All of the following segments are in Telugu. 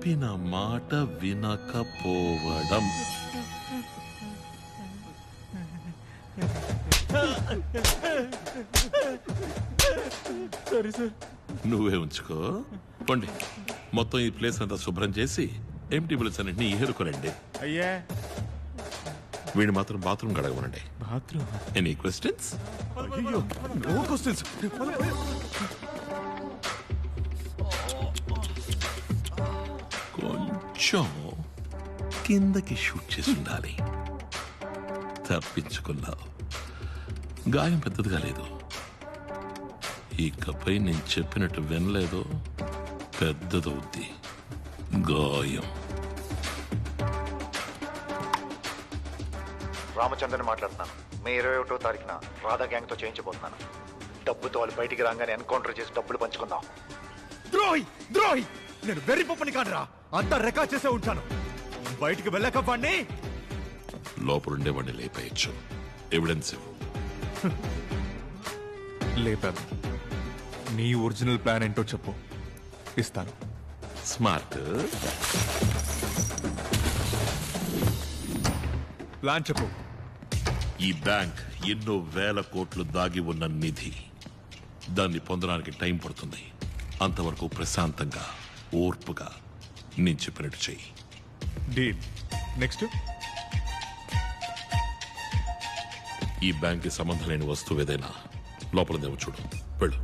చెప్పిన మాట వినకపోవడం. సరే సార్ నువ్వే ఉంచుకో. పండి. మొత్తం ఈ ప్లేస్ అంతా శుభ్రం చేసి ఎంటీ బిల్స్ అన్నింటినీ ఏరుకోరండి అయ్యా. వీడిని మాత్రం బాత్రూమ్ గడగమనండి బాత్రూమ్? ఎనీ క్వశ్చన్స్ అయ్యో నో క్వశ్చన్స్ కొంచెం కిందకి షూట్ చేసి ఉండాలి తప్పించుకున్నావు. గాయం పెద్దదిగా లేదు. ఇకపై నేను చెప్పినట్టు వినలేదో. పెద్దదవుద్ది గాయం. రామచంద్రని మాట్లాడుతున్నాను. మే ఇరవై ఒకటో తారీఖున రాధా గ్యాంగ్తో చేయించబోతున్నాను. డబ్బుతో వాళ్ళు బయటికి రాగానే ఎన్కౌంటర్ చేసి డబ్బులు పంచుకుందాం. ద్రోహి! ద్రోహి! నేను వెర్రి పప్పని కాదురా. అంతా రికార్డ్ చేసే ఉంటాను. బయటికి వెళ్ళక వాడిని లోపలుండే వాడిని లేపేయచ్చు. ఎవిడెన్స్ ఇవ్వు. లేపాను. నీ ఒరిజినల్ ప్లాన్ ఏంటో చెప్పు. ఇస్తాను. స్మార్ట్ ప్లాన్ చెప్పు. ఈ బ్యాంక్ ఎన్నో వేల కోట్లు దాగి ఉన్న నిధి. దాన్ని పొందడానికి టైం పడుతుంది. అంతవరకు ప్రశాంతంగా ఓర్పుగా నేను చెప్పినట్టు చెయ్యి. డీల్. నెక్స్ట్. ఈ బ్యాంక్కి సంబంధం లేని వస్తువు ఏదైనా లోపలదేమో చూడు. వెళ్ళు.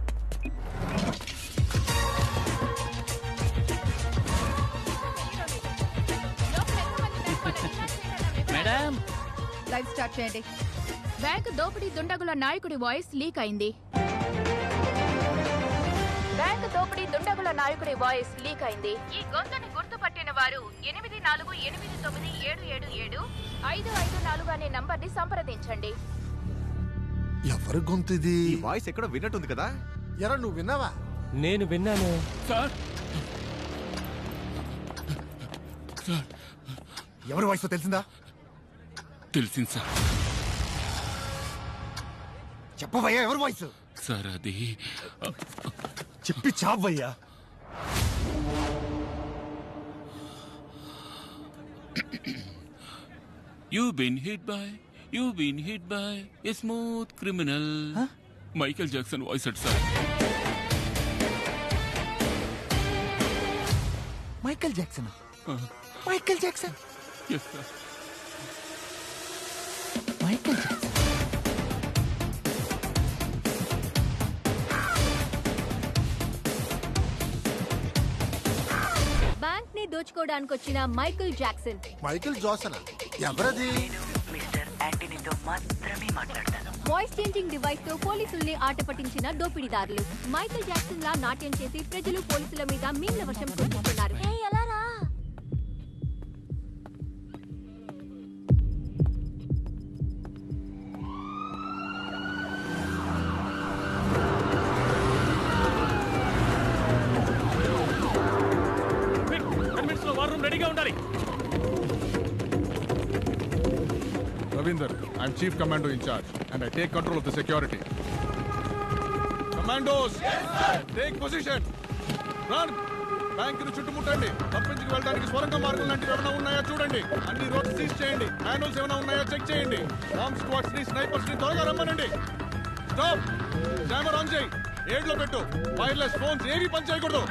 మేడం. లైవ్ స్టార్ట్ చేయండి. బ్యాంక్ దోపిడీ దుండగుల నాయకుడి వాయిస్ లీక్ అయింది. బ్యాంక్ దోపిడీ దుండగుల నాయకుడి వాయిస్ లీక్ అయింది. ఈ గొంతుని వారు ఎనిమిది నాలుగు ఎనిమిది తొమ్మిది ఏడు ఏడు ఏడు ఐదు ఐదు నాలుగు అనే నంబర్ని సంప్రదించండి. ఎవరి గొంతు ఇది ఈ వాయిస్ ఎక్కడో విన్నట్టుంది కదా? ఎరా నువ్వు విన్నావా? నేను విన్నాను. సార్. ఎవరి వాయిస్ తెలిసిందా? తెలిసింది సార్. చెప్పవయ్యా ఎవరి వాయిస్? సార్ అది చెప్పి చావయ్యా. You've been hit by, you've been hit by a smooth criminal. Huh? Michael Jackson voice it, sir. Michael Jackson? Uh-huh. Michael Jackson? Yes, sir. Michael Jackson. దోచుకోవడానికి వచ్చిన మైకిల్ జాక్సన్. Michael Jackson? ఎవరది? మిస్టర్ యాంటనీతో మాత్రమే మాట్లాడతాను. వాయిస్ చేంజింగ్ డివైస్తో పోలీసుల్ని ఆట పట్టించిన దోపిడీదారులు. మైకిల్ జాక్సన్ లా నాట్యం చేసి ప్రజలు పోలీసుల మీద మీన్ల వర్షం కురిపిస్తున్నారు. Ravinder, I'm Chief Commando in charge, and I take control of the security. Commandos, take position. Run. బ్యాంకును చుట్టుముట్టండి తప్పించుకు వెళ్ళడానికి స్వరంగ మార్గం లాంటివి ఏమైనా ఉన్నాయా చూడండి అన్ని రోడ్స్ సీజ్ చేయండి మాన్యువల్స్ ఏమైనా ఉన్నాయా చెక్ చేయండి బాంబ్ స్క్వాడ్స్ని స్నైపర్స్ని త్వరగా రమ్మనండి స్టాప్ జామర్ ఆన్ చేయి ఏడ్లో పెట్టు వైర్లెస్ ఫోన్స్ ఏవి పని చేయకూడదు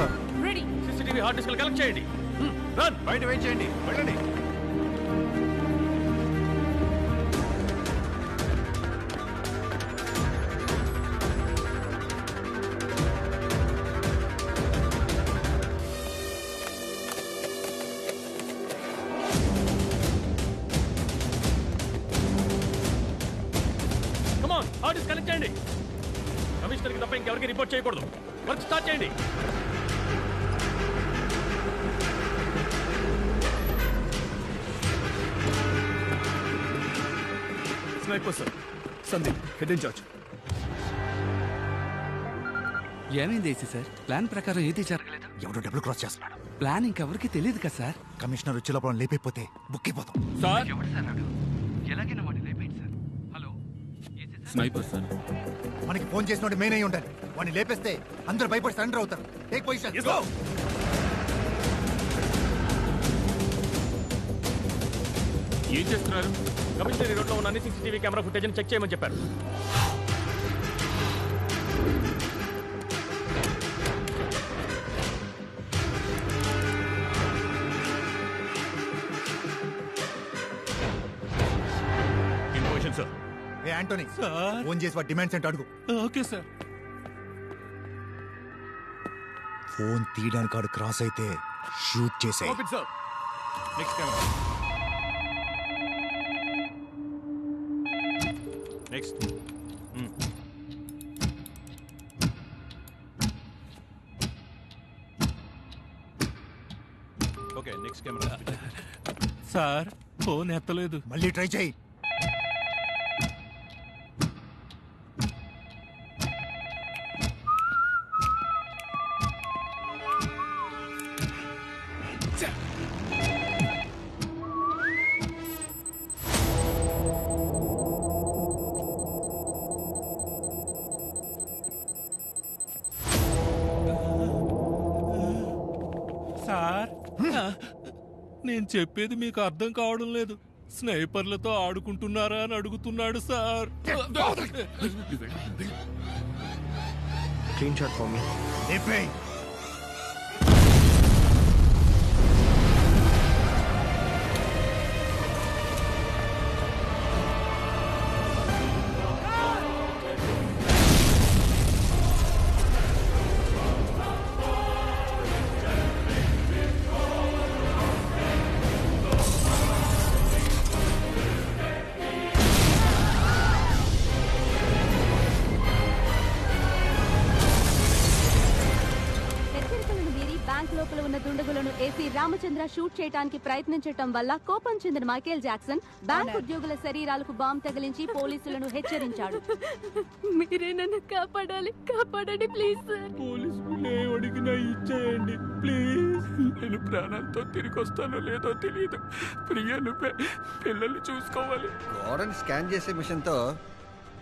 sir. Ready CCTV hard disk collect చేయండి. రన్ బయట వెయిట్ చేయండి. వెళ్ళండి. డిస్క్ కనెక్ట్ చేయండి. కమిషనర్కి తప్ప ఇంకెవరికి రిపోర్ట్ చేయకూడదు. వర్క్ స్టార్ట్ చేయండి. Sniper sir. Sandeep head in charge ఏమైంది ఏసీ సార్? ప్లాన్ ప్రకారం ఏది జరగ ఎవడో డబ్బులు క్రాస్ చేస్తున్నాడు. ప్లాన్ ఇంకెవరికి తెలియదు కదా సార్? కమిషనర్ వచ్చే లోపల లేపైపోతే బుక్ అయిపోతాం. సార్? ఎలాగైనా వాడిని లేపేయండి సార్. హలో? Sniper sir. మనకి ఫోన్ చేసినోడు మెయిన్ అయి ఉండాలి. వాడిని లేపేస్తే అందరూ భయపడి సరెండర్ అవుతారు. టేక్ పొజిషన్ ఏం చేస్తున్నారు? కమిషనరీ రోడ్లో ఉన్న అన్ని సీసీటీవీ కెమెరా ఫుటేజ్ చెక్ చేయమని చెప్పారు. సార్ ఏ ఆంటోనీ ఫోన్ చేసి వాడి డిమాండ్స్ ఏంటో అడుగు. Okay sir. ఫోన్ తీయడానికి క్రాస్ అయితే షూట్ చేసే sir next camera next okay next camera sir phone ఎత్తలేదు. మళ్ళీ ట్రై చేయి. నేను చెప్పేది మీకు అర్థం కావడం లేదు. స్నైపర్లతో ఆడుకుంటున్నారా అని అడుగుతున్నాడు సార్. క్లీన్ షాట్ ఫర్ మీ ఏసీ రామచంద్ర షూట్ చేయడానికి ప్రయత్నించటం వల్ల కోపం చెందిన మైకేల్ జాక్సన్ బ్యాంక్ ఉద్యోగుల శరీరాలకు బాంబు తగిలించి పోలీసులను హెచ్చరించాడు. మీరే నన్ను కాపాడాలి. కాపాడండి ప్లీజ్ సార్. పోలీసులు అడిగినా ఇచ్చేయండి. ప్లీజ్. నేను ప్రాణాలతో తిరిగి వస్తానో లేదో తెలియదు ప్రియను పె- పిల్లల్ని చూసుకోవాలి. గోడని స్కాన్ చేసే మిషన్తో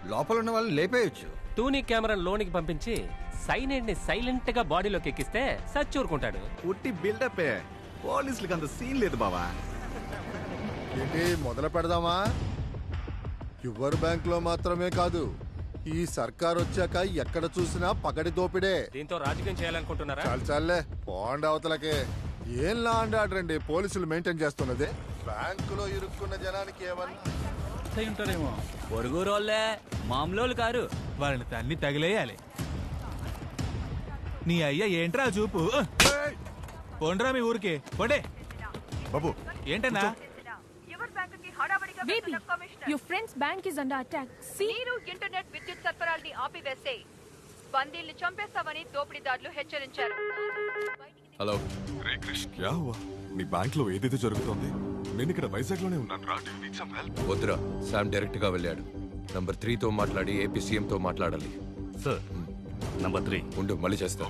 లోపల ఉన్న వాళ్ళు లేపేయచ్చు. టూనీ కెమెరా లోనికి పంపించి సైనైడ్ని సైలెంట్గా బాడీలోకి ఎక్కిస్తే సచ్చూరుకుంటాడు ఉట్టి బిల్డప్ పోలీసులకు అంత సీన్ లేదు బావా. ఏంటి మొదలు పెడదామా? యువర్ బ్యాంక్లో మాత్రమే కాదు ఈ సర్కార్ వచ్చాక ఎక్కడ చూసినా పగటి దోపిడే. దీంతో రాజకీయం చేయాలనుకుంటున్నారా? చాలు చాలే పోండి అవతలకే. ఏం లా అండి ఆర్డర్ అండి పోలీసులు మెయింటైన్ చేస్తున్నది? బ్యాంకులో ఇరుక్కున్న జనానికి ఏమన్నా? ఉంటారేమో. పొరుగురోళ్ళే మామూలు కారు. వాళ్ళని తన్ని తగిలేయాలి. నీ అయ్య ఏంట్రా చూపు? పోండ్రా మీ ఊరికి. పోండే. బాబు. ఏంటన్నా? Baby your friends bank is under attack మీరు ఇంటర్నెట్ విద్యుత్ సరఫరాల్ని ఆపివేసే బందీల్ని చంపేస్తామని దోపిడీదారులు హెచ్చరించారు. హలో. రే క్రిష్ క్యా హువా? నీ బ్యాంక్లో ఏదైతే జరుగుతోంది నేను ఇక్కడ వైజాగ్లోనే ఉన్నాను రా డూ నీడ్ సమ్ హెల్ప్ వద్దురా శామ్ డైరెక్ట్గా వెళ్ళాడు. నంబర్ త్రీతో మాట్లాడి ఏపీ సీఎం తో మాట్లాడాలి. సార్ నంబర్ త్రీ ఉండు మళ్ళీ చేస్తా.